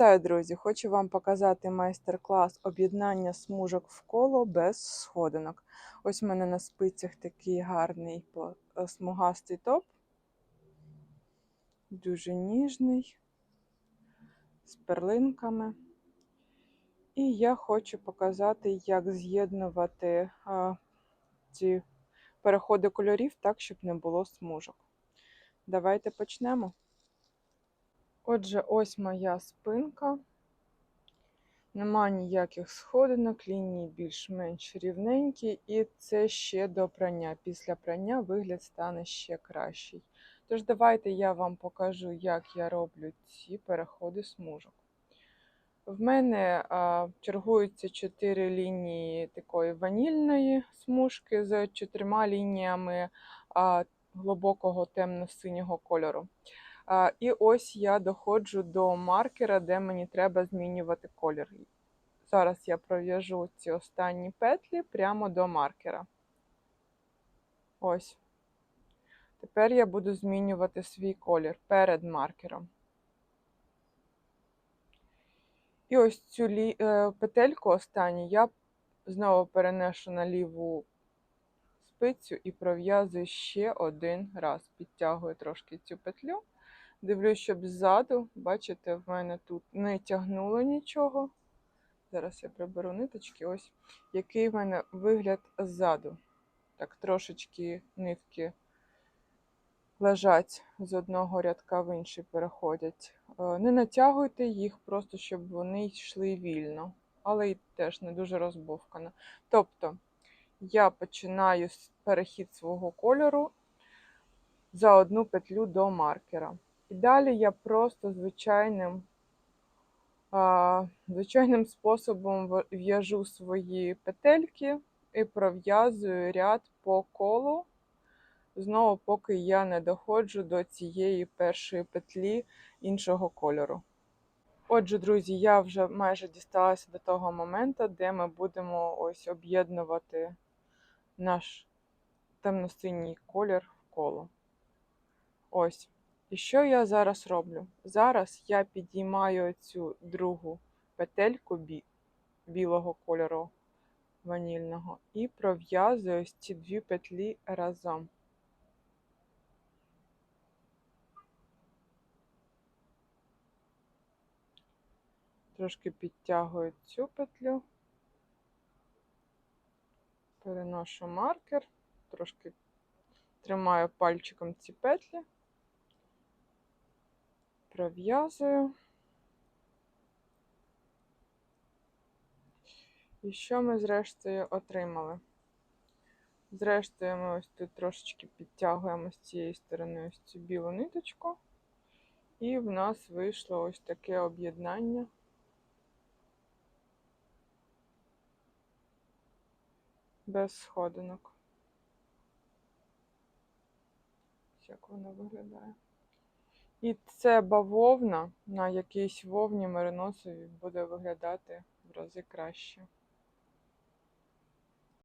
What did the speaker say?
Вітаю, друзі! Хочу вам показати майстер-клас об'єднання смужок в коло без сходинок. Ось у мене на спицях такий гарний е, смугастий топ, дуже ніжний, з перлинками. І я хочу показати, як з'єднувати а, ці переходи кольорів так, щоб не було смужок. Давайте почнемо. Отже, ось моя спинка. Нема ніяких сходинок, лінії більш-менш рівненькі, і це ще до прання. Після прання вигляд стане ще кращий. Тож, давайте я вам покажу, як я роблю ці переходи смужок. В мене а, чергуються чотири лінії такої ванільної смужки з чотирма лініями а, глибокого темно-синього кольору. І ось я доходжу до маркера, де мені треба змінювати колір. Зараз я пров'яжу ці останні петлі прямо до маркера. Ось. Тепер я буду змінювати свій колір перед маркером. І ось цю лі... е, петельку останню я знову переношу на ліву спицю і пров'язую ще один раз. Підтягую трошки цю петлю. Дивлюсь, щоб ззаду, бачите, в мене тут не тягнуло нічого. Зараз я приберу ниточки. Ось який в мене вигляд ззаду. Так, трошечки нитки лежать з одного рядка в інший переходять. Е, Не натягуйте їх, просто щоб вони йшли вільно, але й теж не дуже розбовкано. Тобто я починаю перехід свого кольору за одну петлю до маркера. І далі я просто звичайним, а, звичайним способом в'яжу свої петельки і пров'язую ряд по колу, знову поки я не доходжу до цієї першої петлі іншого кольору. Отже, друзі, я вже майже дісталася до того моменту, де ми будемо ось об'єднувати наш темно-синій колір в коло. Ось. І що я зараз роблю? Зараз я підіймаю цю другу петельку бі- білого кольору ванільного і пров'язую ці дві петлі разом. Трошки підтягую цю петлю, переношу маркер, трошки тримаю пальчиком ці петлі пров'язую. І що ми зрештою отримали? Зрештою, ми ось тут трошечки підтягуємо з цієї сторони ось цю білу ниточку, і в нас вийшло ось таке об'єднання. Без сходинок. Ось Як воно виглядає. І це бавовна на якійсь вовні мериносові буде виглядати в рази краще.